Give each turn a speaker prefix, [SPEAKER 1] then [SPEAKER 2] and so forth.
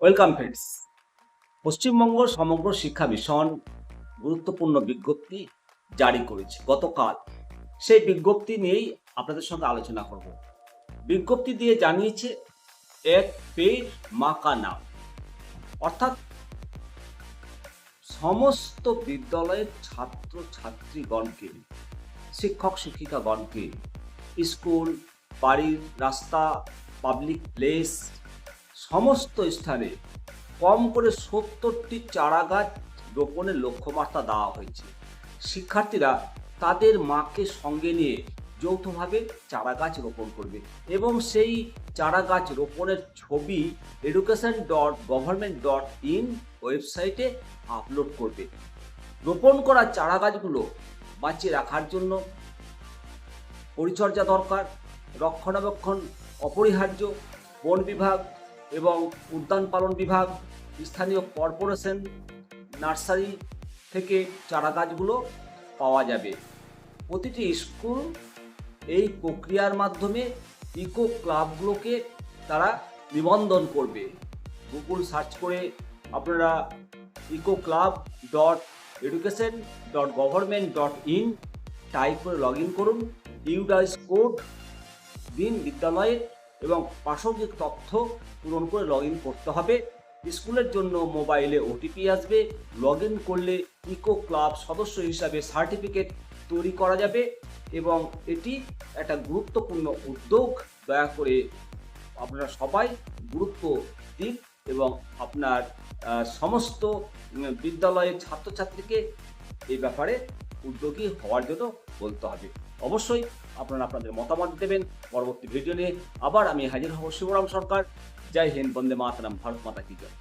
[SPEAKER 1] Welcome friends Paschimbanga সমগ্র শিক্ষা mission গুরুত্বপূর্ণ বিজ্ঞপ্তি জারি করেছে গতকাল। সেই বিজ্ঞপ্তি নিয়েই আপনাদের সঙ্গে আলোচনা করব। বিজ্ঞপ্তি দিয়ে জানিয়েছে, এক পেড মাকা নাম। অর্থাৎ সমস্ত বিদ্যালয়ের ছাত্র ছাত্রীগণকে শিক্ষক শিক্ষিকাগণকে, স্কুল, বাড়ির রাস্তা পাবলিক প্লেস সমস্ত স্থানে কম করে সত্তরটি চারা গাছ রোপণের লক্ষ্যমাত্রা দেওয়া হয়েছে। শিক্ষার্থীরা তাদের মাকে সঙ্গে নিয়ে যৌথভাবে চারা গাছ রোপণ করবে এবং সেই চারা গাছ রোপণের ছবি education dot government dot in ওয়েবসাইটে আপলোড করবে। রোপণ করা চারা গাছগুলো বাঁচিয়ে রাখার জন্য পরিচর্যা দরকার, রক্ষণাবেক্ষণ অপরিহার্য, বন বিভাগ এবং উদ্যান পালন বিভাগ, স্থানীয় কর্পোরেশন, নার্সারি থেকে চারা গাছগুলো পাওয়া যাবে। প্রতিটি স্কুল এই প্রক্রিয়ার মাধ্যমে ইকো ক্লাবগুলোকে তারা নিবন্ধন করবে। গুগল সার্চ করে আপনারা eco club dot education dot government dot in type করে লগ ইন করুন। ইউডাইস কোড দিন বিদ্যালয়ে এবং প্রাসঙ্গিক তথ্য পূরণ করে লগ করতে হবে। স্কুলের জন্য মোবাইলে ওটিপি আসবে। লগ করলে ইকো ক্লাব সদস্য হিসাবে সার্টিফিকেট তৈরি করা যাবে এবং এটি একটা গুরুত্বপূর্ণ উদ্যোগ। দয়া করে আপনারা সবাই গুরুত্ব দিন এবং আপনার সমস্ত বিদ্যালয়ের ছাত্রছাত্রীকে এই ব্যাপারে উদ্যোগী হওয়ার জন্য বলতে হবে। অবশ্যই আপনারা আপনাদের মতামত দেবেন। পরবর্তী ভিডিও নিয়ে আবার আমি হাজির হব শিবরাম সরকার। জয় হিন্দ, বন্দে মাতরম, ভারত মাতা কি জয়।